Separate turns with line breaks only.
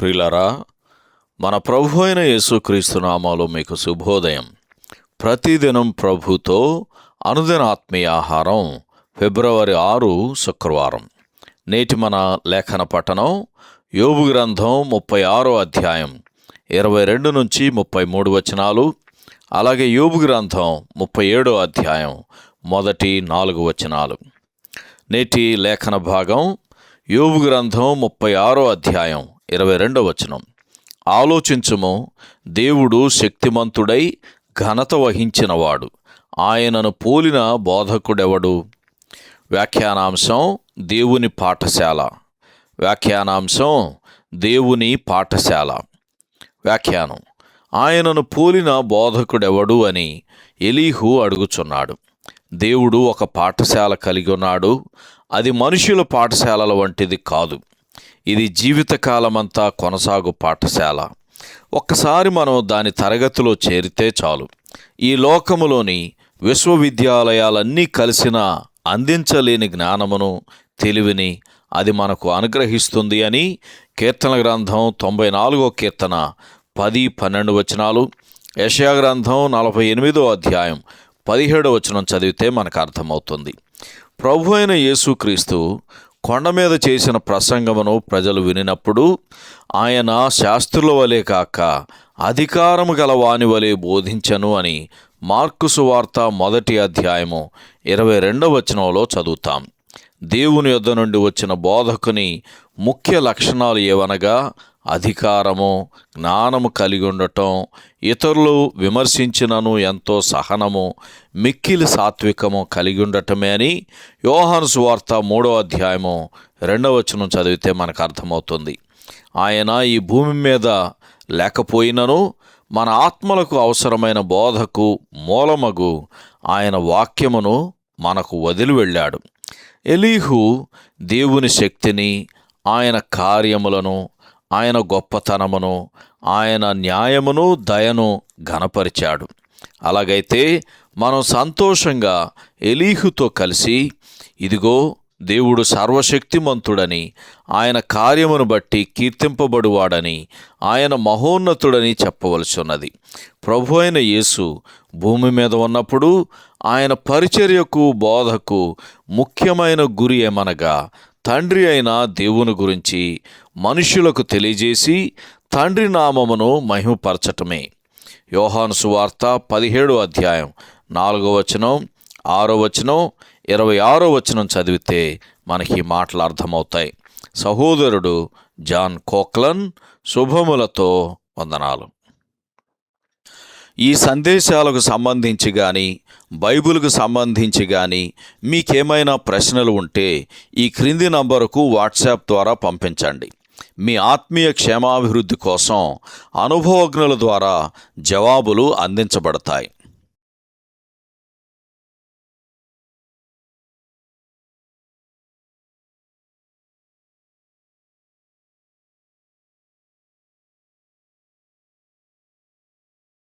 ప్రిలరా మన ప్రభు అయిన యేసుక్రీస్తు నామాలో మీకు శుభోదయం. ప్రతిదినం ప్రభుతో అనుదిన ఆత్మీయ ఆహారం ఫిబ్రవరి ఆరు శుక్రవారం. నేటి మన లేఖన పఠనం యోబు గ్రంథం ముప్పై ఆరో అధ్యాయం ఇరవై రెండు నుంచి ముప్పై మూడు వచనాలు అలాగే యోబు గ్రంథం ముప్పై ఏడో అధ్యాయం మొదటి నాలుగు వచనాలు. నేటి లేఖన భాగం యోబు గ్రంథం ముప్పై ఆరో అధ్యాయం ఇరవై రెండవ వచనం. ఆలోచించుము దేవుడు శక్తిమంతుడై ఘనత వహించినవాడు. ఆయనను పోలిన బోధకుడెవడు? వ్యాఖ్యానాంశం దేవుని పాఠశాల. వ్యాఖ్యానాంశం దేవుని పాఠశాల. వ్యాఖ్యానం ఆయనను పోలిన బోధకుడెవడు అని ఎలీహు అడుగుచున్నాడు. దేవుడు ఒక పాఠశాల కలిగి ఉన్నాడు. అది మనుషుల పాఠశాలల వంటిది కాదు. ఇది జీవితకాలమంతా కొనసాగు పాఠశాల. ఒక్కసారి మనం దాని తరగతిలో చేరితే చాలు. ఈ లోకములోని విశ్వవిద్యాలయాలన్నీ కలిసిన అందించలేని జ్ఞానమును తెలివిని అది మనకు అనుగ్రహిస్తుంది అని కీర్తన గ్రంథం తొంభై నాలుగో కీర్తన పది పన్నెండు వచనాలు యశయా గ్రంథం నలభై ఎనిమిదో అధ్యాయం పదిహేడో వచనం చదివితే మనకు అర్థమవుతుంది. ప్రభు అయిన యేసుక్రీస్తు కొండ మీద చేసిన ప్రసంగమును ప్రజలు వినినప్పుడు ఆయన శాస్త్రుల వలె కాక అధికారము గల వాని వలె బోధించను అని మార్కుసు వార్త మొదటి అధ్యాయము ఇరవై రెండవ వచనంలో చదువుతాం. దేవుని యొద్ద నుండి వచ్చిన బోధకుని ముఖ్య లక్షణాలు ఏవనగా అధికారము జ్ఞానము కలిగి ఉండటం ఇతరులు విమర్శించినను ఎంతో సహనము మిక్కిలి సాత్వికము కలిగి ఉండటమే అని యోహాను సువార్త మూడో అధ్యాయము రెండవ వచనం చదివితే మనకు అర్థమవుతుంది. ఆయన ఈ భూమి మీద లేకపోయినను మన ఆత్మలకు అవసరమైన బోధకు మూలమగు ఆయన వాక్యమును మనకు వదిలి వెళ్ళాడు. ఎలీహు దేవుని శక్తిని ఆయన కార్యములను ఆయన గొప్పతనమును ఆయన న్యాయమును దయను ఘనపరిచాడు. అలాగైతే మనం సంతోషంగా ఎలీహుతో కలిసి ఇదిగో దేవుడు సర్వశక్తిమంతుడని ఆయన కార్యమును బట్టి కీర్తింపబడువాడని ఆయన మహోన్నతుడని చెప్పవలసి ఉన్నది ప్రభు అయిన యేసు భూమి మీద ఉన్నప్పుడు ఆయన పరిచర్యకు బోధకు ముఖ్యమైన గురి ఏమనగా తండ్రి అయిన దేవుని గురించి మనుషులకు తెలియజేసి తండ్రి నామమును మహిమపరచటమే. యోహాను సువార్త పదిహేడు అధ్యాయం నాలుగో వచనం ఆరో వచనం ఇరవై ఆరో వచనం చదివితే మనకి మాటలు అర్థమవుతాయి. సహోదరుడు జాన్ కోక్లన్ శుభములతో వందనాలు. ఈ సందేశాలకు సంబంధించి కానీ బైబిల్కు సంబంధించి కానీ మీకేమైనా ప్రశ్నలు ఉంటే ఈ క్రింది నంబరుకు వాట్సాప్ ద్వారా పంపించండి. మీ ఆత్మీయ క్షేమాభివృద్ధి కోసం అనుభవజ్ఞుల ద్వారా జవాబులు అందించబడతాయి.